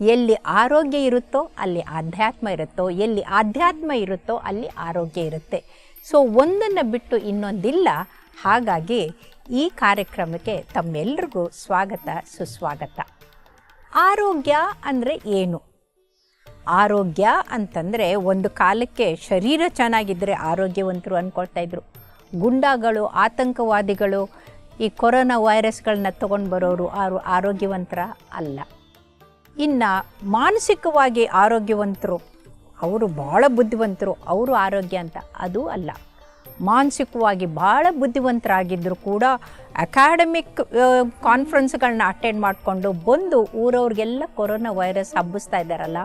ಎಲ್ಲಿ ಆರೋಗ್ಯ ಇರುತ್ತೋ ಅಲ್ಲಿ ಆಧ್ಯಾತ್ಮ ಇರುತ್ತೋ, ಎಲ್ಲಿ ಆಧ್ಯಾತ್ಮ ಇರುತ್ತೋ ಅಲ್ಲಿ ಆರೋಗ್ಯ ಇರುತ್ತೆ. ಸೊ ಒಂದನ್ನು ಬಿಟ್ಟು ಇನ್ನೊಂದಿಲ್ಲ. ಹಾಗಾಗಿ ಈ ಕಾರ್ಯಕ್ರಮಕ್ಕೆ ತಮ್ಮೆಲ್ರಿಗೂ ಸ್ವಾಗತ, ಸುಸ್ವಾಗತ. ಆರೋಗ್ಯ ಅಂದರೆ ಏನು? ಆರೋಗ್ಯ ಅಂತಂದರೆ ಒಂದು ಕಾಲಕ್ಕೆ ಶರೀರ ಚೆನ್ನಾಗಿದ್ದರೆ ಆರೋಗ್ಯವಂತರು ಅಂದ್ಕೊಳ್ತಾ ಇದ್ರು. ಗುಂಡಾಗಳು, ಆತಂಕವಾದಿಗಳು, ಈ ಕೊರೋನಾ ವೈರಸ್ಗಳನ್ನ ತೊಗೊಂಡು ಬರೋರು ಆರು ಆರೋಗ್ಯವಂತರ ಅಲ್ಲ. ಇನ್ನು ಮಾನಸಿಕವಾಗಿ ಆರೋಗ್ಯವಂತರು, ಅವರು ಭಾಳ ಬುದ್ಧಿವಂತರು, ಅವರು ಆರೋಗ್ಯ ಅಂತ ಅದು ಅಲ್ಲ. ಮಾನಸಿಕವಾಗಿ ಭಾಳ ಬುದ್ಧಿವಂತರಾಗಿದ್ದರೂ ಕೂಡ ಅಕಾಡೆಮಿಕ್ ಕಾನ್ಫರೆನ್ಸ್ಗಳನ್ನ ಅಟೆಂಡ್ ಮಾಡಿಕೊಂಡು ಬಂದು ಊರವ್ರಿಗೆಲ್ಲ ಕೊರೋನಾ ವೈರಸ್ ಹಬ್ಬಿಸ್ತಾ ಇದ್ದಾರಲ್ಲ,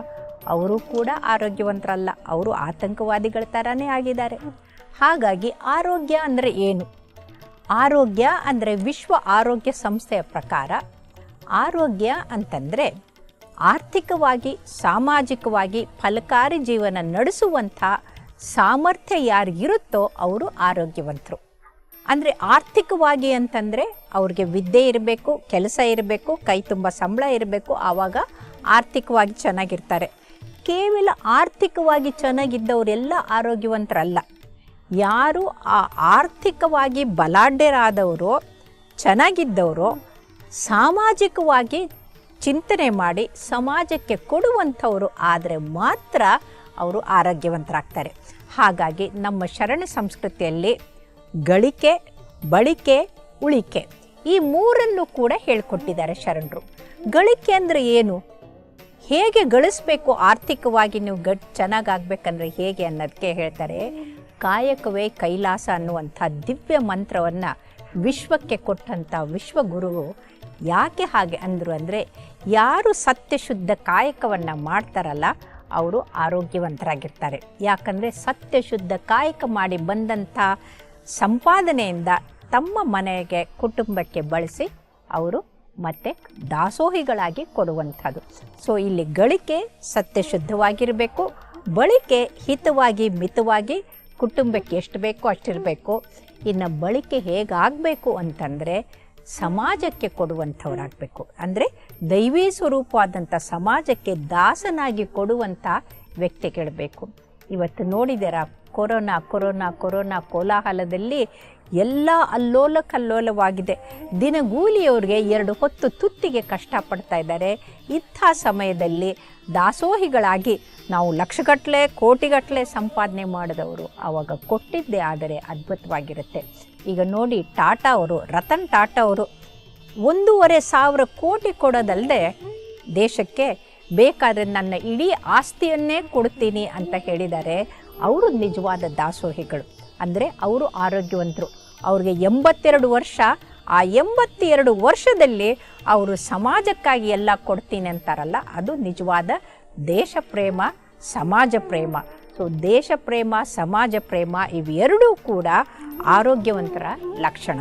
ಅವರು ಕೂಡ ಆರೋಗ್ಯವಂತರಲ್ಲ, ಅವರು ಆತಂಕವಾದಿಗಳ ಥರನೇ ಆಗಿದ್ದಾರೆ. ಹಾಗಾಗಿ ಆರೋಗ್ಯ ಅಂದರೆ ಏನು? ಆರೋಗ್ಯ ಅಂದರೆ ವಿಶ್ವ ಆರೋಗ್ಯ ಸಂಸ್ಥೆಯ ಪ್ರಕಾರ, ಆರೋಗ್ಯ ಅಂತಂದರೆ ಆರ್ಥಿಕವಾಗಿ, ಸಾಮಾಜಿಕವಾಗಿ ಫಲಕಾರಿ ಜೀವನ ನಡೆಸುವಂಥ ಸಾಮರ್ಥ್ಯ ಯಾರಿಗಿರುತ್ತೋ ಅವರು ಆರೋಗ್ಯವಂತರು. ಅಂದರೆ ಆರ್ಥಿಕವಾಗಿ ಅಂತಂದರೆ ಅವ್ರಿಗೆ ವಿದ್ಯೆ ಇರಬೇಕು, ಕೆಲಸ ಇರಬೇಕು, ಕೈ ತುಂಬ ಸಂಬಳ ಇರಬೇಕು, ಆವಾಗ ಆರ್ಥಿಕವಾಗಿ ಚೆನ್ನಾಗಿರ್ತಾರೆ. ಕೇವಲ ಆರ್ಥಿಕವಾಗಿ ಚೆನ್ನಾಗಿದ್ದವರೆಲ್ಲ ಆರೋಗ್ಯವಂತರಲ್ಲ. ಯಾರು ಆ ಆರ್ಥಿಕವಾಗಿ ಬಲಾಢ್ಯರಾದವರು, ಚೆನ್ನಾಗಿದ್ದವರು, ಸಾಮಾಜಿಕವಾಗಿ ಚಿಂತನೆ ಮಾಡಿ ಸಮಾಜಕ್ಕೆ ಕೊಡುವಂಥವರು ಆದರೆ ಮಾತ್ರ ಅವರು ಆರೋಗ್ಯವಂತರಾಗ್ತಾರೆ. ಹಾಗಾಗಿ ನಮ್ಮ ಶರಣ ಸಂಸ್ಕೃತಿಯಲ್ಲಿ ಗಳಿಕೆ, ಬಳಿಕೆ, ಉಳಿಕೆ ಈ ಮೂರನ್ನು ಕೂಡ ಹೇಳ್ಕೊಟ್ಟಿದ್ದಾರೆ ಶರಣರು. ಗಳಿಕೆ ಅಂದರೆ ಏನು? ಹೇಗೆ ಗಳಿಸ್ಬೇಕು ಆರ್ಥಿಕವಾಗಿ ನೀವು ಗಟ್ ಚೆನ್ನಾಗಾಗಬೇಕಂದ್ರೆ ಹೇಗೆ ಅನ್ನೋದಕ್ಕೆ ಹೇಳ್ತಾರೆ ಕಾಯಕವೇ ಕೈಲಾಸ ಅನ್ನುವಂಥ ದಿವ್ಯ ಮಂತ್ರವನ್ನು ವಿಶ್ವಕ್ಕೆ ಕೊಟ್ಟಂಥ ವಿಶ್ವಗುರು ಯಾಕೆ ಹಾಗೆ ಅಂದರು ಅಂದರೆ ಯಾರು ಸತ್ಯಶುದ್ಧ ಕಾಯಕವನ್ನು ಮಾಡ್ತಾರಲ್ಲ ಅವರು ಆರೋಗ್ಯವಂತರಾಗಿರ್ತಾರೆ. ಯಾಕಂದರೆ ಸತ್ಯಶುದ್ಧ ಕಾಯಕ ಮಾಡಿ ಬಂದಂಥ ಸಂಪಾದನೆಯಿಂದ ತಮ್ಮ ಮನೆಗೆ, ಕುಟುಂಬಕ್ಕೆ ಬಳಸಿ ಅವರು ಮತ್ತೆ ದಾಸೋಹಿಗಳಾಗಿ ಕೊಡುವಂಥದ್ದು. ಸೊ ಇಲ್ಲಿ ಗಳಿಕೆ ಸತ್ಯಶುದ್ಧವಾಗಿರಬೇಕು, ಬಳಿಕೆ ಹಿತವಾಗಿ, ಮಿತವಾಗಿ ಕುಟುಂಬಕ್ಕೆ ಎಷ್ಟು ಬೇಕೋ ಅಷ್ಟಿರಬೇಕು. ಇನ್ನು ಬಳಿಕೆ ಹೇಗಾಗಬೇಕು ಅಂತಂದರೆ ಸಮಾಜಕ್ಕೆ ಕೊಡುವಂಥವರಾಗಬೇಕು. ಅಂದರೆ ದೈವೀ ಸ್ವರೂಪವಾದಂಥ ಸಮಾಜಕ್ಕೆ ದಾಸನಾಗಿ ಕೊಡುವಂಥ ವ್ಯಕ್ತಿಗಳಬೇಕು ಇವತ್ತು ನೋಡಿದ್ದೀರಾ ಕೊರೋನಾ ಕೊರೋನಾ ಕೊರೋನಾ ಕೋಲಾಹಲದಲ್ಲಿ ಎಲ್ಲ ಅಲ್ಲೋಲ ಕಲ್ಲೋಲವಾಗಿದೆ ದಿನಗೂಲಿಯವ್ರಿಗೆ ಎರಡು ಹೊತ್ತು ತುತ್ತಿಗೆ ಕಷ್ಟಪಡ್ತಾ ಇದ್ದಾರೆ. ಇಂಥ ಸಮಯದಲ್ಲಿ ದಾಸೋಹಿಗಳಾಗಿ ನಾವು ಲಕ್ಷಗಟ್ಟಲೆ, ಕೋಟಿಗಟ್ಟಲೆ ಸಂಪಾದನೆ ಮಾಡಿದವರು ಆವಾಗ ಕೊಟ್ಟಿದ್ದೇ ಆದರೆ ಅದ್ಭುತವಾಗಿರುತ್ತೆ. ಈಗ ನೋಡಿ, ಟಾಟಾ ಅವರು, ರತನ್ ಟಾಟಾ ಅವರು ಒಂದೂವರೆ ಸಾವಿರ ಕೋಟಿ ಕೊಡೋದಲ್ಲದೆ ದೇಶಕ್ಕೆ ಬೇಕಾದರೆ ನನ್ನ ಇಡೀ ಆಸ್ತಿಯನ್ನೇ ಕೊಡ್ತೀನಿ ಅಂತ ಹೇಳಿದ್ದಾರೆ ಅವರು ನಿಜವಾದ ದಾಸೋಹಿಗಳು. ಅಂದರೆ ಅವರು ಆರೋಗ್ಯವಂತರು. ಅವ್ರಿಗೆ ಎಂಬತ್ತೆರಡು ವರ್ಷ, ಆ ಎಂಬತ್ತೆರಡು ವರ್ಷದಲ್ಲಿ ಅವರು ಸಮಾಜಕ್ಕಾಗಿ ಎಲ್ಲ ಕೊಡ್ತೀನಿ ಅಂತಾರಲ್ಲ, ಅದು ನಿಜವಾದ ದೇಶ ಪ್ರೇಮ, ಸಮಾಜ ಪ್ರೇಮ. ಸೊ ದೇಶ ಪ್ರೇಮ, ಸಮಾಜ ಪ್ರೇಮ ಇವೆರಡೂ ಕೂಡ ಆರೋಗ್ಯವಂತರ ಲಕ್ಷಣ.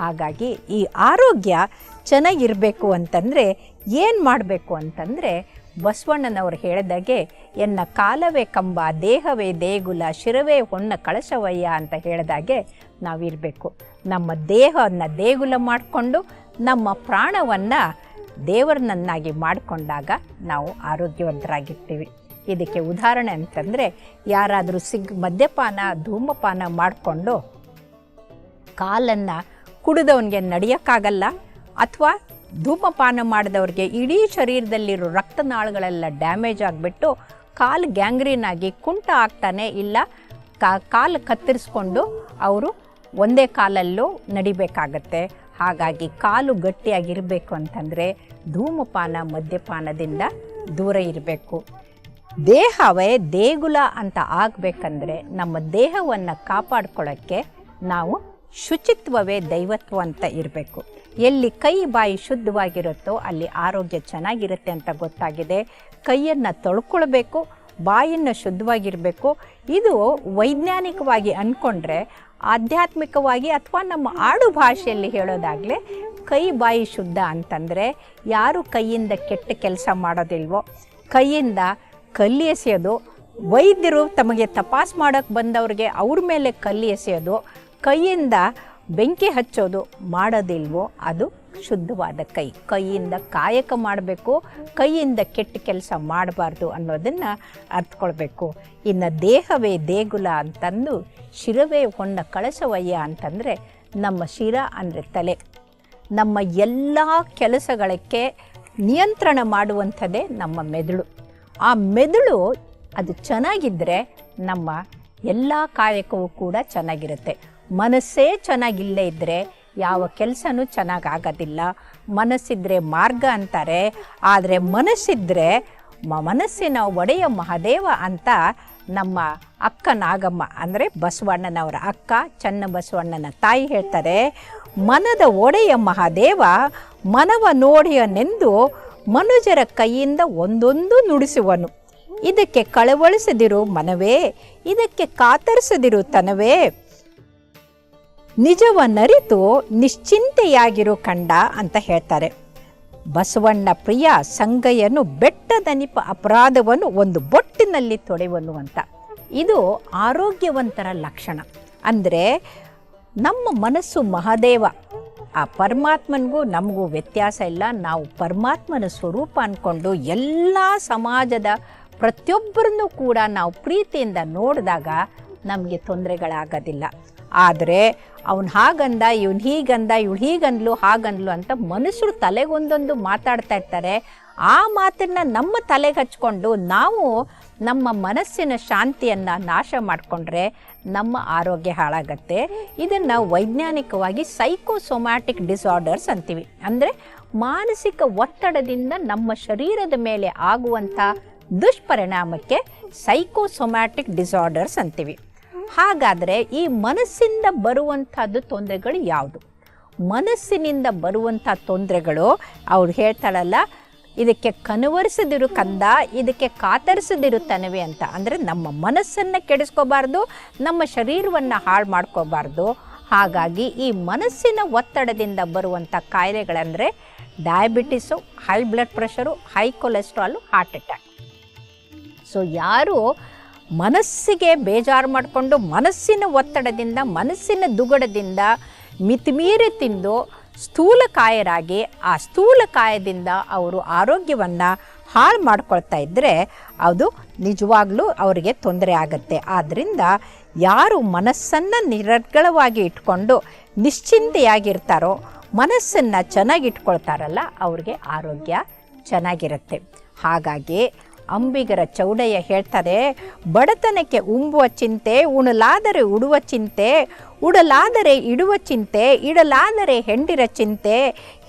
ಹಾಗಾಗಿ ಈ ಆರೋಗ್ಯ ಚೆನ್ನಾಗಿರಬೇಕು ಅಂತಂದರೆ ಏನು ಮಾಡಬೇಕು ಅಂತಂದರೆ ಬಸವಣ್ಣನವರು ಹೇಳಿದಾಗೆ, ಎನ್ನ ಕಾಲವೇ ಕಂಬ, ದೇಹವೇ ದೇಗುಲ, ಶಿರವೇ ಹೊನ್ನ ಕಳಶವಯ್ಯ ಅಂತ ಹೇಳಿದಾಗೆ ನಾವಿರಬೇಕು. ನಮ್ಮ ದೇಹವನ್ನು ದೇಗುಲ ಮಾಡಿಕೊಂಡು, ನಮ್ಮ ಪ್ರಾಣವನ್ನು ದೇವರನ್ನಾಗಿ ಮಾಡಿಕೊಂಡಾಗ ನಾವು ಆರೋಗ್ಯವಂತರಾಗಿರ್ತೀವಿ. ಇದಕ್ಕೆ ಉದಾಹರಣೆ ಅಂತಂದರೆ, ಯಾರಾದರೂ ಸಿಗ್ ಮದ್ಯಪಾನ, ಧೂಮಪಾನ ಮಾಡಿಕೊಂಡು ಕಾಲನ್ನು ಕುಡಿದವನಿಗೆ ನಡೆಯೋಕ್ಕಾಗಲ್ಲ, ಅಥವಾ ಧೂಮಪಾನ ಮಾಡಿದವ್ರಿಗೆ ಇಡೀ ಶರೀರದಲ್ಲಿರೋ ರಕ್ತನಾಳಗಳೆಲ್ಲ ಡ್ಯಾಮೇಜ್ ಆಗಿಬಿಟ್ಟು ಕಾಲು ಗ್ಯಾಂಗ್ರೀನ್ ಆಗಿ ಕುಂಟ ಆಗ್ತಾನೆ ಇಲ್ಲ ಕಾಲು ಕತ್ತರಿಸ್ಕೊಂಡು ಅವರು ಒಂದೇ ಕಾಲಲ್ಲೂ ನಡಿಬೇಕಾಗತ್ತೆ. ಹಾಗಾಗಿ ಕಾಲು ಗಟ್ಟಿಯಾಗಿರಬೇಕು ಅಂತಂದರೆ ಧೂಮಪಾನ, ಮದ್ಯಪಾನದಿಂದ ದೂರ ಇರಬೇಕು. ದೇಹವೇ ದೇಗುಲ ಅಂತ ಆಗಬೇಕಂದ್ರೆ ನಮ್ಮ ದೇಹವನ್ನು ಕಾಪಾಡ್ಕೊಳ್ಳೋಕ್ಕೆ ನಾವು ಶುಚಿತ್ವವೇ ದೈವತ್ವ ಅಂತ ಇರಬೇಕು. ಎಲ್ಲಿ ಕೈ ಬಾಯಿ ಶುದ್ಧವಾಗಿರುತ್ತೋ ಅಲ್ಲಿ ಆರೋಗ್ಯ ಚೆನ್ನಾಗಿರುತ್ತೆ ಅಂತ ಗೊತ್ತಾಗಿದೆ. ಕೈಯನ್ನು ತೊಳ್ಕೊಳ್ಬೇಕು ಬಾಯನ್ನು ಶುದ್ಧವಾಗಿರಬೇಕು. ಇದು ವೈಜ್ಞಾನಿಕವಾಗಿ ಅಂದ್ಕೊಂಡ್ರೆ ಆಧ್ಯಾತ್ಮಿಕವಾಗಿ ಅಥವಾ ನಮ್ಮ ಆಡು ಭಾಷೆಯಲ್ಲಿ ಹೇಳೋದಾಗಲೇ ಕೈ ಬಾಯಿ ಶುದ್ಧ ಅಂತಂದರೆ ಯಾರು ಕೈಯಿಂದ ಕೆಟ್ಟ ಕೆಲಸ ಮಾಡೋದಿಲ್ವೋ, ಕೈಯಿಂದ ಕಲ್ಲಿ ಎಸೆಯೋದು ವೈದ್ಯರು ತಮಗೆ ತಪಾಸ್ ಮಾಡೋಕ್ಕೆ ಬಂದವ್ರಿಗೆ ಅವ್ರ ಮೇಲೆ ಕಲ್ಲಿ ಎಸೆಯೋದು ಕೈಯಿಂದ ಬೆಂಕಿ ಹಚ್ಚೋದು ಮಾಡೋದಿಲ್ವೋ, ಅದು ಶುದ್ಧವಾದ ಕೈ. ಕೈಯಿಂದ ಕಾಯಕ ಮಾಡಬೇಕು, ಕೈಯಿಂದ ಕೆಟ್ಟ ಕೆಲಸ ಮಾಡಬಾರ್ದು ಅನ್ನೋದನ್ನು ಅರ್ಥಕೊಳ್ಬೇಕು ಇನ್ನು ದೇಹವೇ ದೇಗುಲ ಅಂತಂದು, ಶಿರವೇ ಹೊನ್ನ ಕಳಸವಯ್ಯ ಅಂತಂದರೆ ನಮ್ಮ ಶಿರ ಅಂದರೆ ತಲೆ. ನಮ್ಮ ಎಲ್ಲ ಕೆಲಸಗಳಕ್ಕೆ ನಿಯಂತ್ರಣ ಮಾಡುವಂಥದ್ದೇ ನಮ್ಮ ಮೆದುಳು. ಆ ಮೆದುಳು ಅದು ಚೆನ್ನಾಗಿದ್ದರೆ ನಮ್ಮ ಎಲ್ಲ ಕಾಯಕವೂ ಕೂಡ ಚೆನ್ನಾಗಿರುತ್ತೆ. ಮನಸ್ಸೇ ಚೆನ್ನಾಗಿಲ್ಲೇ ಇದ್ದರೆ ಯಾವ ಕೆಲಸನೂ ಚೆನ್ನಾಗಿ ಆಗೋದಿಲ್ಲ. ಮನಸ್ಸಿದ್ರೆ ಮಾರ್ಗ ಅಂತಾರೆ. ಆದರೆ ಮನಸ್ಸಿದ್ರೆ ಮ, ಮನಸ್ಸಿನ ಒಡೆಯ ಮಹಾದೇವ ಅಂತ ನಮ್ಮ ಅಕ್ಕ ನಾಗಮ್ಮ, ಅಂದರೆ ಬಸವಣ್ಣನವರ ಅಕ್ಕ, ಚನ್ನ ಬಸವಣ್ಣನ ತಾಯಿ ಹೇಳ್ತಾರೆ. ಮನದ ಒಡೆಯ ಮಹಾದೇವ ಮನವ ನೋಡಿಯನೆಂದು ಮನುಜರ ಕೈಯಿಂದ ಒಂದೊಂದು ನುಡಿಸುವನು. ಇದಕ್ಕೆ ಕಳವಳಿಸದಿರು ಮನವೇ, ಇದಕ್ಕೆ ಕಾತರಿಸದಿರು ತನವೇ. ನಿಜವನ್ನರಿತು ನಿಶ್ಚಿಂತೆಯಾಗಿರು ಕಂಡ ಅಂತ ಹೇಳ್ತಾರೆ. ಬಸವಣ್ಣ ಪ್ರಿಯ ಸಂಗಯ್ಯನು ಬೆಟ್ಟದನಿಪ ಅಪರಾಧವನ್ನು ಒಂದು ಬೊಟ್ಟಿನಲ್ಲಿ ತೊಡೆವನು ಅಂತ. ಇದು ಆರೋಗ್ಯವಂತರ ಲಕ್ಷಣ. ಅಂದರೆ ನಮ್ಮ ಮನಸ್ಸು ಮಹಾದೇವ ಆ ಪರಮಾತ್ಮನಿಗೂ ನಮಗೂ ವ್ಯತ್ಯಾಸ ಇಲ್ಲ. ನಾವು ಪರಮಾತ್ಮನ ಸ್ವರೂಪ ಅಂದ್ಕೊಂಡು ಎಲ್ಲ ಸಮಾಜದ ಪ್ರತಿಯೊಬ್ಬರನ್ನು ಕೂಡ ನಾವು ಪ್ರೀತಿಯಿಂದ ನೋಡಿದಾಗ ನಮಗೆ ತೊಂದರೆಗಳಾಗೋದಿಲ್ಲ. ಆದರೆ ಅವನು ಹಾಗಂದ, ಇವನು ಹೀಗಂದ, ಇವಳು ಹೀಗಂದ್ಲು, ಹಾಗಂದ್ಲು ಅಂತ ಮನುಷ್ಯರು ತಲೆಗೊಂದೊಂದು ಮಾತಾಡ್ತಾ ಇರ್ತಾರೆ. ಆ ಮಾತನ್ನ ನಮ್ಮ ತಲೆಗೆ ಹಚ್ಕೊಂಡು ನಾವು ನಮ್ಮ ಮನಸ್ಸಿನ ಶಾಂತಿಯನ್ನು ನಾಶ ಮಾಡಿಕೊಂಡ್ರೆ ನಮ್ಮ ಆರೋಗ್ಯ ಹಾಳಾಗತ್ತೆ. ಇದನ್ನು ವೈಜ್ಞಾನಿಕವಾಗಿ ಸೈಕೋಸೊಮ್ಯಾಟಿಕ್ ಡಿಸಾರ್ಡರ್ಸ್ ಅಂತೀವಿ. ಅಂದರೆ ಮಾನಸಿಕ ಒತ್ತಡದಿಂದ ನಮ್ಮ ಶರೀರದ ಮೇಲೆ ಆಗುವಂಥ ದುಷ್ಪರಿಣಾಮಕ್ಕೆ ಸೈಕೋಸೊಮ್ಯಾಟಿಕ್ ಡಿಸಾರ್ಡರ್ಸ್ ಅಂತೀವಿ. ಹಾಗಾದರೆ ಈ ಮನಸ್ಸಿಂದ ಬರುವಂಥದ್ದು ತೊಂದರೆಗಳು ಯಾವುದು? ಮನಸ್ಸಿನಿಂದ ಬರುವಂಥ ತೊಂದರೆಗಳು, ಅವ್ರು ಹೇಳ್ತಾಳಲ್ಲ, ಇದಕ್ಕೆ ಕನವರಿಸದಿರು ಕಂದ, ಇದಕ್ಕೆ ಕಾತರಿಸದಿರು ತನವೆ ಅಂತ. ಅಂದರೆ ನಮ್ಮ ಮನಸ್ಸನ್ನು ಕೆಡಿಸ್ಕೋಬಾರ್ದು, ನಮ್ಮ ಶರೀರವನ್ನು ಹಾಳು ಮಾಡ್ಕೋಬಾರ್ದು. ಹಾಗಾಗಿ ಈ ಮನಸ್ಸಿನ ಒತ್ತಡದಿಂದ ಬರುವಂಥ ಕಾಯಿಲೆಗಳಂದರೆ diabetes, high blood pressure, high cholesterol, heart attack. So ಯಾರು ಮನಸ್ಸಿಗೆ ಬೇಜಾರು ಮಾಡಿಕೊಂಡು ಮನಸ್ಸಿನ ಒತ್ತಡದಿಂದ, ಮನಸ್ಸಿನ ದುಗಡದಿಂದ ಮಿತಿಮೀರಿ ತಿಂದು ಸ್ಥೂಲಕಾಯರಾಗಿ ಆ ಸ್ಥೂಲಕಾಯದಿಂದ ಅವರು ಆರೋಗ್ಯವನ್ನು ಹಾಳು ಮಾಡ್ಕೊಳ್ತಾ ಇದ್ದರೆ ಅದು ನಿಜವಾಗ್ಲೂ ಅವರಿಗೆ ತೊಂದರೆ ಆಗುತ್ತೆ. ಆದ್ದರಿಂದ ಯಾರು ಮನಸ್ಸನ್ನು ನಿರರ್ಗಳವಾಗಿ ಇಟ್ಕೊಂಡು ನಿಶ್ಚಿಂತೆಯಾಗಿರ್ತಾರೋ, ಮನಸ್ಸನ್ನು ಚೆನ್ನಾಗಿಟ್ಕೊಳ್ತಾರಲ್ಲ ಅವ್ರಿಗೆ ಆರೋಗ್ಯ ಚೆನ್ನಾಗಿರುತ್ತೆ. ಹಾಗಾಗಿ ಅಂಬಿಗರ ಚೌಡಯ್ಯ ಹೇಳ್ತಾರೆ ಬಡತನಕ್ಕೆ ಉಂಬುವ ಚಿಂತೆ, ಉಣಲಾದರೆ ಉಡುವ ಚಿಂತೆ, ಉಡಲಾದರೆ ಇಡುವ ಚಿಂತೆ, ಇಡಲಾದರೆ ಹೆಂಡಿರ ಚಿಂತೆ,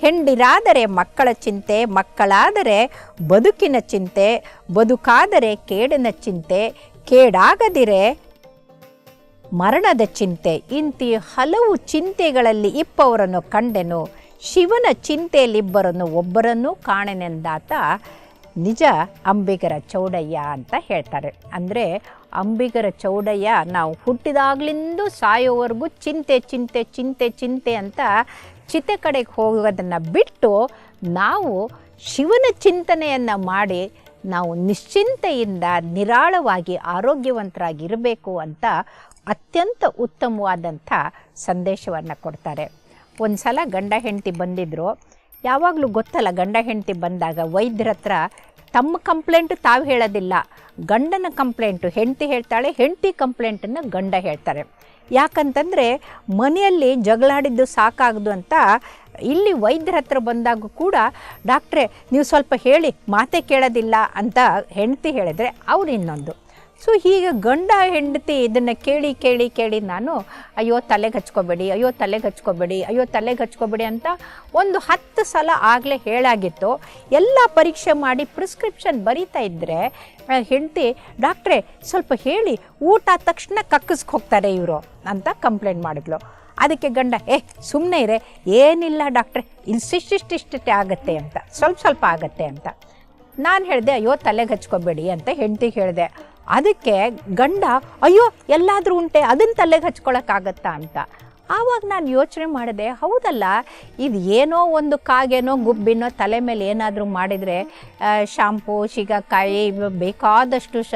ಹೆಂಡಿರಾದರೆ ಮಕ್ಕಳ ಚಿಂತೆ, ಮಕ್ಕಳಾದರೆ ಬದುಕಿನ ಚಿಂತೆ, ಬದುಕಾದರೆ ಕೇಡಿನ ಚಿಂತೆ, ಕೇಡಾಗದಿರೆ ಮರಣದ ಚಿಂತೆ. ಇಂತಿ ಹಲವು ಚಿಂತೆಗಳಲ್ಲಿ ಇಪ್ಪವರನ್ನು ಕಂಡೆನು. ಶಿವನ ಚಿಂತೆಯಲ್ಲಿಬ್ಬರನ್ನು ಒಬ್ಬರನ್ನೂ ಕಾಣೆನೆಂದಾತ ನಿಜ ಅಂಬಿಗರ ಚೌಡಯ್ಯ ಅಂತ ಹೇಳ್ತಾರೆ. ಅಂದರೆ ಅಂಬಿಗರ ಚೌಡಯ್ಯ ನಾವು ಹುಟ್ಟಿದಾಗ್ಲಿಂದ ಸಾಯೋವರೆಗೂ ಚಿಂತೆ ಚಿಂತೆ ಚಿಂತೆ ಚಿಂತೆ ಅಂತ ಚಿತೆ ಕಡೆಗೆ ಹೋಗೋದನ್ನು ಬಿಟ್ಟು ನಾವು ಶಿವನ ಚಿಂತನೆಯನ್ನು ಮಾಡಿ ನಾವು ನಿಶ್ಚಿಂತೆಯಿಂದ ನಿರಾಳವಾಗಿ ಆರೋಗ್ಯವಂತರಾಗಿರಬೇಕು ಅಂತ ಅತ್ಯಂತ ಉತ್ತಮವಾದಂಥ ಸಂದೇಶವನ್ನು ಕೊಡ್ತಾರೆ. ಒಂದು ಸಲ ಗಂಡ ಹೆಂಡತಿ ಬಂದಿದ್ದರು ಯಾವಾಗಲೂ ಗೊತ್ತಲ್ಲ ಗಂಡ ಹೆಂಡತಿ ಬಂದಾಗ ವೈದ್ಯರ ಹತ್ರ ತಮ್ಮ ಕಂಪ್ಲೇಂಟ್ ತಾವು ಹೇಳೋದಿಲ್ಲ. ಗಂಡನ ಕಂಪ್ಲೇಂಟು ಹೆಂಡತಿ ಹೇಳ್ತಾಳೆ, ಹೆಂಡತಿ ಕಂಪ್ಲೇಂಟನ್ನು ಗಂಡ ಹೇಳ್ತಾರೆ. ಯಾಕಂತಂದರೆ ಮನೆಯಲ್ಲಿ ಜಗಳಾಡಿದ್ದು ಸಾಕಾಗದು ಅಂತ ಇಲ್ಲಿ ವೈದ್ಯರ ಹತ್ರ ಬಂದಾಗ ಕೂಡ, ಡಾಕ್ಟ್ರೆ, ನೀವು ಸ್ವಲ್ಪ ಹೇಳಿ, ಮಾತೆ ಕೇಳೋದಿಲ್ಲ ಅಂತ ಹೆಂಡತಿ ಹೇಳಿದ್ರೆ ಅವ್ರು ಇನ್ನೊಂದು. ಸೊ ಹೀಗೆ ಗಂಡ ಹೆಂಡತಿ ಇದನ್ನು ಕೇಳಿ ಕೇಳಿ ಕೇಳಿ ನಾನು, ಅಯ್ಯೋ ತಲೆಗೆ ಹಚ್ಕೋಬೇಡಿ ಅಯ್ಯೋ ತಲೆಗೆ ಹಚ್ಕೋಬೇಡಿ ಅಯ್ಯೋ ತಲೆಗೆ ಹಚ್ಕೋಬೇಡಿ ಅಂತ ಒಂದು ಹತ್ತು ಸಲ ಆಗಲೇ ಹೇಳಾಗಿತ್ತು. ಎಲ್ಲ ಪರೀಕ್ಷೆ ಮಾಡಿ ಪ್ರಿಸ್ಕ್ರಿಪ್ಷನ್ ಬರೀತಾ ಇದ್ದರೆ ಹೆಂಡತಿ, ಡಾಕ್ಟ್ರೆ, ಸ್ವಲ್ಪ ಹೇಳಿ, ಊಟ ತಕ್ಷಣ ಹೋಗ್ತಾರೆ ಇವರು, ಅಂತ ಕಂಪ್ಲೇಂಟ್ ಮಾಡಿದ್ಲು. ಅದಕ್ಕೆ ಗಂಡ, ಏ ಸುಮ್ಮನೆ ಇರೇ, ಏನಿಲ್ಲ ಡಾಕ್ಟ್ರೆ ಇಷ್ಟಿಷ್ಟಿಷ್ಟಿಷ್ಟೇ ಆಗುತ್ತೆ ಅಂತ ಸ್ವಲ್ಪ ಸ್ವಲ್ಪ ಆಗುತ್ತೆ ಅಂತ ನಾನು ಹೇಳಿದೆ ಅಯ್ಯೋ ತಲೆಗೆ ಹಚ್ಕೋಬೇಡಿ ಅಂತ ಹೆಂಡತಿಗೆ ಹೇಳಿದೆ ಅದಕ್ಕೆ ಗಂಡ, ಅಯ್ಯೋ, ಎಲ್ಲಾದರೂ ಉಂಟೆ, ಅದನ್ನ ತಲೆಗೆ ಹಚ್ಕೊಳಕ್ಕಾಗತ್ತಾ ಅಂತ. ಆವಾಗ ನಾನು ಯೋಚನೆ ಮಾಡಿದೆ, ಹೌದಲ್ಲ, ಇದು ಏನೋ ಒಂದು ಕಾಗೇನೋ ಗುಬ್ಬಿನೋ ತಲೆ ಮೇಲೆ ಏನಾದರೂ ಮಾಡಿದರೆ ಶಾಂಪು ಶಿಗಕಾಯಿ ಬೇಕಾದಷ್ಟು ಶ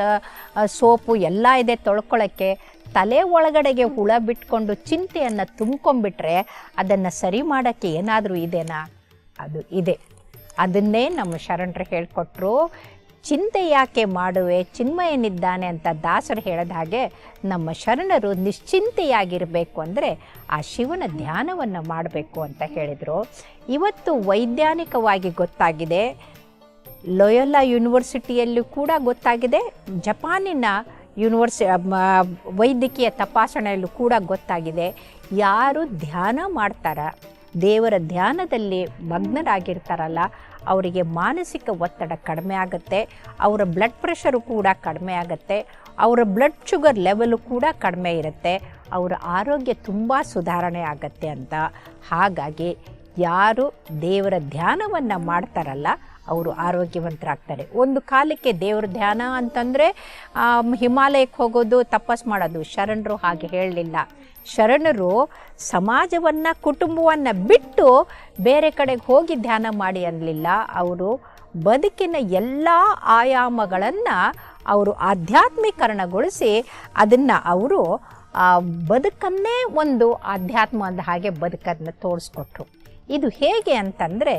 ಸೋಪು ಎಲ್ಲ ಇದೆ ತೊಳ್ಕೊಳ್ಳೋಕ್ಕೆ ತಲೆ ಒಳಗಡೆಗೆ ಹುಳ ಬಿಟ್ಕೊಂಡು ಚಿಂತೆಯನ್ನು ತುಂಬ್ಕೊಂಡ್ಬಿಟ್ರೆ ಅದನ್ನು ಸರಿ ಮಾಡೋಕ್ಕೆ ಏನಾದರೂ ಇದೆನಾ? ಅದು ಇದೆ. ಅದನ್ನೇ ನಮ್ಮ ಶರಣರು ಹೇಳಿಕೊಟ್ರು. ಚಿಂತೆ ಯಾಕೆ ಮಾಡುವೆ? ಚಿನ್ಮಯನಿದ್ದಾನೆ ಅಂತ ದಾಸರು ಹೇಳಿದ ಹಾಗೆ ನಮ್ಮ ಶರಣರು ನಿಶ್ಚಿಂತೆಯಾಗಿರಬೇಕು ಅಂದರೆ ಆ ಶಿವನ ಧ್ಯಾನವನ್ನು ಮಾಡಬೇಕು ಅಂತ ಹೇಳಿದರು. ಇವತ್ತು ವೈಜ್ಞಾನಿಕವಾಗಿ ಗೊತ್ತಾಗಿದೆ. ಲೊಯೋಲಾ ಯೂನಿವರ್ಸಿಟಿಯಲ್ಲೂ ಕೂಡ ಗೊತ್ತಾಗಿದೆ. ಜಪಾನಿನ ಯೂನಿವರ್ಸಿ ವೈದ್ಯಕೀಯ ತಪಾಸಣೆಯಲ್ಲೂ ಕೂಡ ಗೊತ್ತಾಗಿದೆ. ಯಾರು ಧ್ಯಾನ ಮಾಡ್ತಾರ? ದೇವರ ಧ್ಯಾನದಲ್ಲಿ ಮಗ್ನರಾಗಿರ್ತಾರಲ್ಲ ಅವರಿಗೆ ಮಾನಸಿಕ ಒತ್ತಡ ಕಡಿಮೆ ಆಗುತ್ತೆ, ಅವರ ಬ್ಲಡ್ ಪ್ರೆಷರು ಕೂಡ ಕಡಿಮೆ ಆಗುತ್ತೆ, ಅವರ ಬ್ಲಡ್ ಶುಗರ್ ಲೆವೆಲು ಕೂಡ ಕಡಿಮೆ ಇರುತ್ತೆ, ಅವರ ಆರೋಗ್ಯ ತುಂಬ ಸುಧಾರಣೆ ಆಗುತ್ತೆ ಅಂತ. ಹಾಗಾಗಿ ಯಾರು ದೇವರ ಧ್ಯಾನವನ್ನು ಮಾಡ್ತಾರಲ್ಲ ಅವರು ಆರೋಗ್ಯವಂತರಾಗ್ತಾರೆ. ಒಂದು ಕಾಲಕ್ಕೆ ದೇವ್ರ ಧ್ಯಾನ ಅಂತಂದರೆ ಹಿಮಾಲಯಕ್ಕೆ ಹೋಗೋದು ತಪಸ್ ಮಾಡೋದು. ಶರಣರು ಹಾಗೆ ಹೇಳಲಿಲ್ಲ. ಶರಣರು ಸಮಾಜವನ್ನು, ಕುಟುಂಬವನ್ನು ಬಿಟ್ಟು ಬೇರೆ ಕಡೆಗೆ ಹೋಗಿ ಧ್ಯಾನ ಮಾಡಿ ಅನ್ನಲಿಲ್ಲ. ಅವರು ಬದುಕಿನ ಎಲ್ಲ ಆಯಾಮಗಳನ್ನು ಅವರು ಆಧ್ಯಾತ್ಮೀಕರಣಗೊಳಿಸಿ ಅದನ್ನು ಅವರು ಬದುಕನ್ನೇ ಒಂದು ಆಧ್ಯಾತ್ಮ ಅಂದ ಹಾಗೆ ಬದುಕನ್ನು ತೋರಿಸ್ಕೊಟ್ರು. ಇದು ಹೇಗೆ ಅಂತಂದರೆ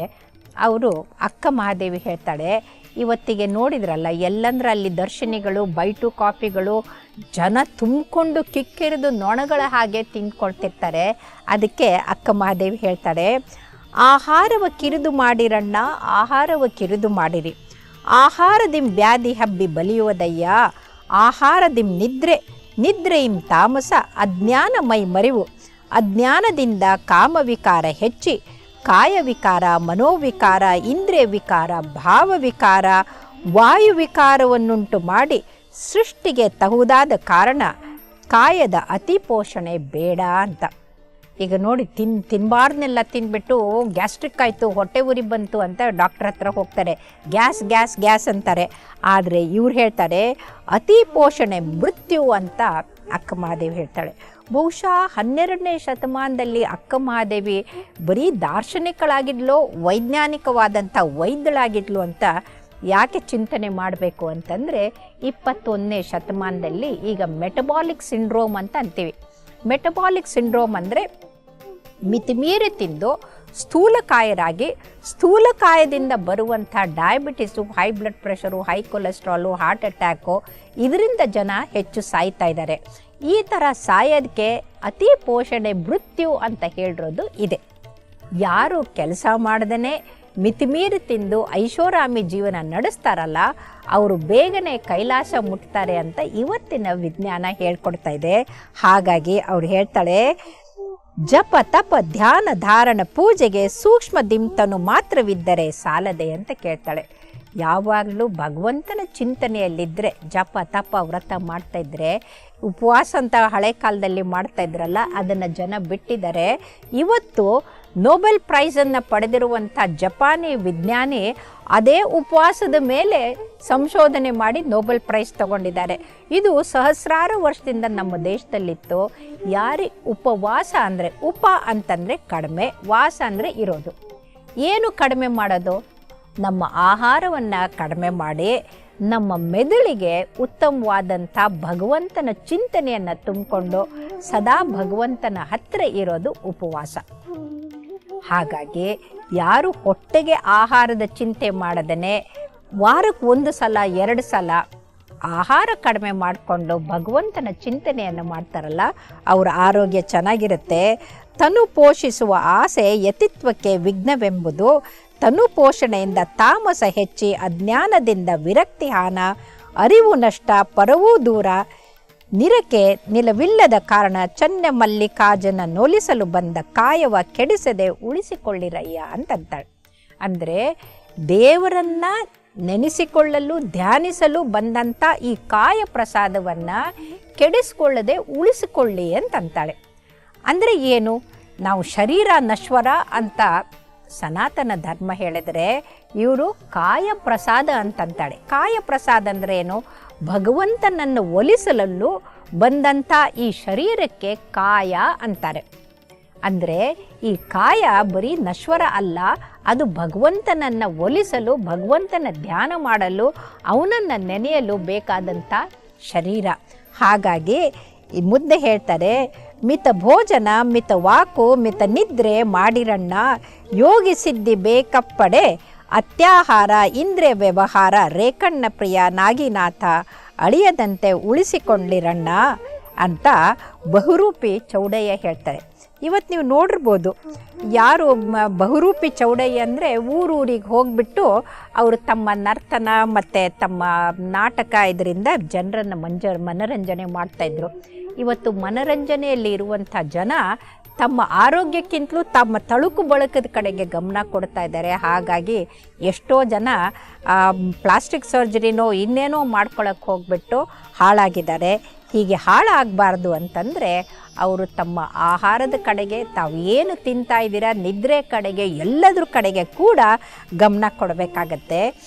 ಅವರು ಅಕ್ಕ ಮಹಾದೇವಿ ಹೇಳ್ತಾಳೆ, ಇವತ್ತಿಗೆ ನೋಡಿದ್ರಲ್ಲ, ಎಲ್ಲಂದ್ರೆ ಅಲ್ಲಿ ದರ್ಶನಿಗಳು, ಬೈಟು ಕಾಫಿಗಳು, ಜನ ತುಂಬಿಕೊಂಡು ಕಿಕ್ಕಿರಿದು ನೊಣಗಳ ಹಾಗೆ ತಿಂದ್ಕೊಳ್ತಿರ್ತಾರೆ. ಅದಕ್ಕೆ ಅಕ್ಕ ಮಹಾದೇವಿ ಹೇಳ್ತಾಳೆ ಆಹಾರವ ಕಿರಿದು ಮಾಡಿರಣ್ಣ, ಆಹಾರವ ಕಿರಿದು ಮಾಡಿರಿ. ಆಹಾರದಿಂ ವ್ಯಾಧಿ ಹಬ್ಬಿ ಬಲಿಯುವುದಯ್ಯ, ಆಹಾರದಿಂ ನಿದ್ರೆ, ನಿದ್ರೆಯಿಂ ತಾಮಸ ಅಜ್ಞಾನ ಮೈ ಮರಿವು. ಅಜ್ಞಾನದಿಂದ ಕಾಮವಿಕಾರ ಹೆಚ್ಚಿ ಕಾಯವಿಕಾರ, ಮನೋವಿಕಾರ ಇಂದ್ರಿಯ ವಿಕಾರ ಭಾವವಿಕಾರ, ವಾಯುವಿಕಾರವನ್ನುಂಟು ಮಾಡಿ ಸೃಷ್ಟಿಗೆ ತಹುದಾದ ಕಾರಣ ಕಾಯದ ಅತಿ ಪೋಷಣೆ ಬೇಡ ಅಂತ. ಈಗ ನೋಡಿ, ತಿನ್ ತಿನ್ಬಾರ್ದನ್ನೆಲ್ಲ ತಿಂದ್ಬಿಟ್ಟು ಗ್ಯಾಸ್ಟ್ರಿಕ್ ಆಯಿತು, ಹೊಟ್ಟೆ ಉರಿ ಬಂತು ಅಂತ ಡಾಕ್ಟ್ರ್ ಹತ್ರ ಹೋಗ್ತಾರೆ. ಗ್ಯಾಸ್ ಗ್ಯಾಸ್ ಗ್ಯಾಸ್ ಅಂತಾರೆ. ಆದರೆ ಇವ್ರು ಹೇಳ್ತಾರೆ, ಅತಿ ಪೋಷಣೆ ಮೃತ್ಯು ಅಂತ ಅಕ್ಕ ಮಹಾದೇವಿ ಹೇಳ್ತಾಳೆ. ಬಹುಶಃ ಹನ್ನೆರಡನೇ ಶತಮಾನದಲ್ಲಿ ಅಕ್ಕ ಮಹಾದೇವಿ ಬರೀ ದಾರ್ಶನಿಕಳಾಗಿದ್ಲು, ವೈಜ್ಞಾನಿಕವಾದಂಥ ವೈದ್ಯಳಾಗಿದ್ಲು ಅಂತ ಯಾಕೆ ಚಿಂತನೆ ಮಾಡಬೇಕು ಅಂತಂದರೆ ಇಪ್ಪತ್ತೊಂದನೇ ಶತಮಾನದಲ್ಲಿ ಈಗ ಮೆಟಬಾಲಿಕ್ ಸಿಂಡ್ರೋಮ್ ಅಂತ ಅಂತೀವಿ. ಮೆಟಬಾಲಿಕ್ ಸಿಂಡ್ರೋಮ್ ಅಂದರೆ ಮಿತಿಮೀರಿ ತಿಂದು ಸ್ಥೂಲಕಾಯರಾಗಿ, ಸ್ಥೂಲಕಾಯದಿಂದ ಬರುವಂಥ diabetes high blood pressure high cholesterol heart attack ಇದರಿಂದ ಜನ ಹೆಚ್ಚು ಸಾಯ್ತಾ ಇದ್ದಾರೆ. ಈ ಥರ ಸಾಯೋದಕ್ಕೆ ಅತಿ ಪೋಷಣೆ ಮೃತ್ಯು ಅಂತ ಹೇಳಿರೋದು ಇದೆ. ಯಾರು ಕೆಲಸ ಮಾಡ್ದೇ ಮಿತಿಮೀರಿ ತಿಂದು ಐಷೋರಾಮಿ ಜೀವನ ನಡೆಸ್ತಾರಲ್ಲ, ಅವರು ಬೇಗನೆ ಕೈಲಾಸ ಮುಟ್ತಾರೆ ಅಂತ ಇವತ್ತಿನ ವಿಜ್ಞಾನ ಹೇಳ್ಕೊಡ್ತಾ ಇದೆ. ಹಾಗಾಗಿ ಅವ್ರು ಹೇಳ್ತಾಳೆ, ಜಪ ತಪ ಧ್ಯಾನ ಧಾರಣ ಪೂಜೆಗೆ ಸೂಕ್ಷ್ಮ ದಿಂತನು ಮಾತ್ರವಿದ್ದರೆ ಸಾಲದೆ ಅಂತ ಕೇಳ್ತಾಳೆ. ಯಾವಾಗಲೂ ಭಗವಂತನ ಚಿಂತನೆಯಲ್ಲಿದ್ದರೆ ಜಪ ತಪ ವ್ರತ ಮಾಡ್ತಾ ಇದ್ರೆ ಉಪವಾಸ ಅಂತ ಹಳೆ ಕಾಲದಲ್ಲಿ ಮಾಡ್ತಾ ಇದ್ರಲ್ಲ, ಅದನ್ನು ಜನ ಬಿಟ್ಟಿದ್ದಾರೆ. ಇವತ್ತು ನೊಬೆಲ್ ಪ್ರೈಸನ್ನು ಪಡೆದಿರುವಂಥ ಜಪಾನಿ ವಿಜ್ಞಾನಿ ಅದೇ ಉಪವಾಸದ ಮೇಲೆ ಸಂಶೋಧನೆ ಮಾಡಿ ನೊಬೆಲ್ ಪ್ರೈಸ್ ತಗೊಂಡಿದ್ದಾರೆ. ಇದು ಸಹಸ್ರಾರು ವರ್ಷದಿಂದ ನಮ್ಮ ದೇಶದಲ್ಲಿತ್ತು. ಯಾರಿ ಉಪವಾಸ ಅಂದರೆ ಉಪ ಅಂತಂದರೆ ಕಡಿಮೆ, ವಾಸ ಅಂದರೆ ಇರೋದು. ಏನು ಕಡಿಮೆ ಮಾಡೋದು? ನಮ್ಮ ಆಹಾರವನ್ನು ಕಡಿಮೆ ಮಾಡಿ ನಮ್ಮ ಮೆದುಳಿಗೆ ಉತ್ತಮವಾದಂಥ ಭಗವಂತನ ಚಿಂತನೆಯನ್ನು ತುಂಬಿಕೊಂಡು ಸದಾ ಭಗವಂತನ ಹತ್ತಿರ ಇರೋದು ಉಪವಾಸ. ಹಾಗಾಗಿ ಯಾರು ಹೊಟ್ಟೆಗೆ ಆಹಾರದ ಚಿಂತೆ ಮಾಡದೇ ವಾರಕ್ಕೆ ಒಂದು ಸಲ, ಎರಡು ಸಲ ಆಹಾರ ಕಡಿಮೆ ಮಾಡಿಕೊಂಡು ಭಗವಂತನ ಚಿಂತನೆಯನ್ನು ಮಾಡ್ತಾರಲ್ಲ, ಅವರ ಆರೋಗ್ಯ ಚೆನ್ನಾಗಿರುತ್ತೆ. ತನು ಪೋಷಿಸುವ ಆಸೆ ಯತಿತ್ವಕ್ಕೆ ವಿಘ್ನವೆಂಬುದು, ತನು ಪೋಷಣೆಯಿಂದ ತಾಮಸ ಹೆಚ್ಚಿ ಅಜ್ಞಾನದಿಂದ ವಿರಕ್ತಿ ಹಾನ, ಅರಿವು ನಷ್ಟ, ಪರವೂ ದೂರ, ನಿರಕೆ ನಿಲವಿಲ್ಲದ ಕಾರಣ ಚನ್ನ ಮಲ್ಲಿಕಾಜನ ನೋಲಿಸಲು ಬಂದ ಕಾಯವ ಕೆಡಿಸದೆ ಉಳಿಸಿಕೊಳ್ಳಿರಯ್ಯ ಅಂತಂತಾಳೆ. ಅಂದರೆ ದೇವರನ್ನ ನೆನೆಸಿಕೊಳ್ಳಲು, ಧ್ಯಾನಿಸಲು ಬಂದಂಥ ಈ ಕಾಯ ಪ್ರಸಾದವನ್ನು ಕೆಡಿಸ್ಕೊಳ್ಳದೆ ಉಳಿಸಿಕೊಳ್ಳಿ ಅಂತಂತಾಳೆ. ಅಂದರೆ ಏನು? ನಾವು ಶರೀರ ನಶ್ವರ ಅಂತ ಸನಾತನ ಧರ್ಮ ಹೇಳಿದರೆ ಇವರು ಕಾಯ ಪ್ರಸಾದ ಅಂತಂತಾಳೆ. ಕಾಯ ಪ್ರಸಾದ ಅಂದರೆ ಏನು? ಭಗವಂತನನ್ನು ಒಲಿಸಲಲ್ಲೂ ಬಂದಂಥ ಈ ಶರೀರಕ್ಕೆ ಕಾಯ ಅಂತಾರೆ. ಅಂದರೆ ಈ ಕಾಯ ಬರೀ ನಶ್ವರ ಅಲ್ಲ, ಅದು ಭಗವಂತನನ್ನು ಒಲಿಸಲು, ಭಗವಂತನ ಧ್ಯಾನ ಮಾಡಲು, ಅವನನ್ನು ನೆನೆಯಲು ಬೇಕಾದಂಥ ಶರೀರ. ಹಾಗಾಗಿ ಈ ಮುದ್ದೆ ಹೇಳ್ತಾರೆ, ಮಿತ ಭೋಜನ, ಮಿತ ವಾಕು, ಮಿತ ನಿದ್ರೆ ಮಾಡಿರಣ್ಣ, ಯೋಗಿ ಸಿದ್ಧಿ ಬೇಕಪ್ಪಡೆ, ಅತ್ಯಾಹಾರ ಇಂದ್ರಿಯ ವ್ಯವಹಾರ, ರೇಖಣ್ಣ ಪ್ರಿಯ ನಾಗಿನಾಥ, ಅಳಿಯದಂತೆ ಉಳಿಸಿಕೊಂಡಿರಣ್ಣ ಅಂತ ಬಹುರೂಪಿ ಚೌಡಯ್ಯ ಹೇಳ್ತಾರೆ. ಇವತ್ತು ನೀವು ನೋಡಿರ್ಬೋದು. ಯಾರು ಬಹುರೂಪಿ ಚೌಡಯ್ಯ ಅಂದರೆ ಊರೂರಿಗೆ ಹೋಗಿಬಿಟ್ಟು ಅವರು ತಮ್ಮ ನರ್ತನ ಮತ್ತು ತಮ್ಮ ನಾಟಕ ಇದರಿಂದ ಜನರನ್ನು ಮಂಜ, ಮನರಂಜನೆ ಮಾಡ್ತಾಯಿದ್ರು ಇವತ್ತು ಮನರಂಜನೆಯಲ್ಲಿ ಇರುವಂಥ ಜನ ತಮ್ಮ ಆರೋಗ್ಯಕ್ಕಿಂತಲೂ ತಮ್ಮ ತಳುಕು ಬಳಕದ ಕಡೆಗೆ ಗಮನ ಕೊಡ್ತಾ ಇದ್ದಾರೆ. ಹಾಗಾಗಿ ಎಷ್ಟೋ ಜನ ಪ್ಲಾಸ್ಟಿಕ್ ಸರ್ಜರಿನೋ ಇನ್ನೇನೋ ಮಾಡ್ಕೊಳಕ್ಕೆ ಹೋಗ್ಬಿಟ್ಟು ಹಾಳಾಗಿದ್ದಾರೆ. ಹೀಗೆ ಹಾಳಾಗಬಾರ್ದು ಅಂತಂದರೆ ಅವರು ತಮ್ಮ ಆಹಾರದ ಕಡೆಗೆ ತಾವೇನು ತಿಂತಾ ಇದ್ದೀರಾ, ನಿದ್ರೆ ಕಡೆಗೆ, ಎಲ್ಲದ್ರ ಕಡೆಗೆ ಕೂಡ ಗಮನ ಕೊಡಬೇಕಾಗತ್ತೆ.